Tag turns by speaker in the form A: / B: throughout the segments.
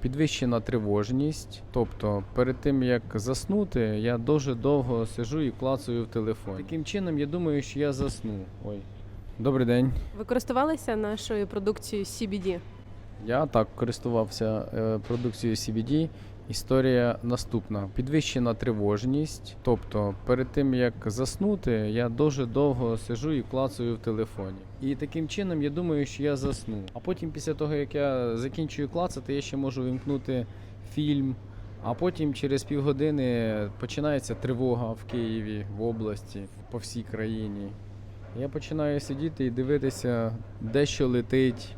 A: Підвищена тривожність, тобто перед тим як заснути, я дуже довго сижу і клацаю в телефон. Таким чином, я думаю, що я засну. Ой, добрий день.
B: Ви користувалися нашою продукцією CBD?
A: Я так користувався е, продукцією CBD. Історія наступна: підвищена тривожність. Тобто, перед тим як заснути, я дуже довго сижу і клацаю в телефоні. І таким чином я думаю, що я засну. А потім, після того як я закінчую клацати, я ще можу вимкнути фільм. А потім через півгодини починається тривога в Києві, в області, по всій країні. Я починаю сидіти і дивитися, де що летить,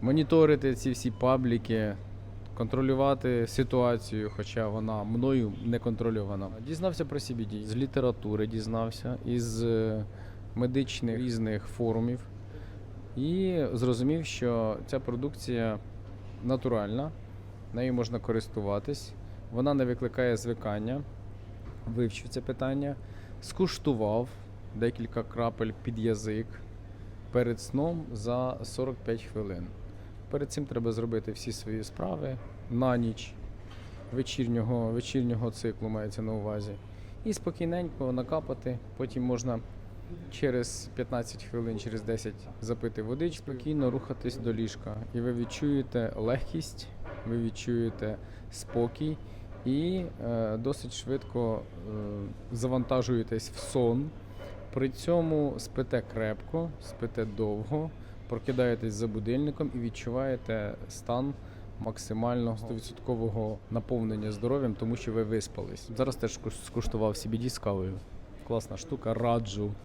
A: моніторити ці всі пабліки, контролювати ситуацію, хоча вона мною не контрольована. Дізнався про CBD, з літератури дізнався, із е, медичних різних форумів і зрозумів, що ця продукція натуральна, нею можна користуватись, вона не викликає звикання. Вивчив це питання, скуштував декілька крапель під язик перед сном за 45 хвилин. Перед цим треба зробити всі свої справи на ніч вечірнього, вечірнього циклу мається на увазі. І спокійненько накапати. Потім можна через 15 хвилин, через 10 запити водички, спокійно рухатись до ліжка. І ви відчуєте легкість, ви відчуєте спокій і е, досить швидко е, завантажуєтесь в сон. При цьому спите крепко, спите довго, прокидаєтесь за будильником і відчуваєте стан максимального 100% наповнення здоров'ям, тому що ви виспались. Зараз теж скуштував CBD з кавою. Класна штука, раджу.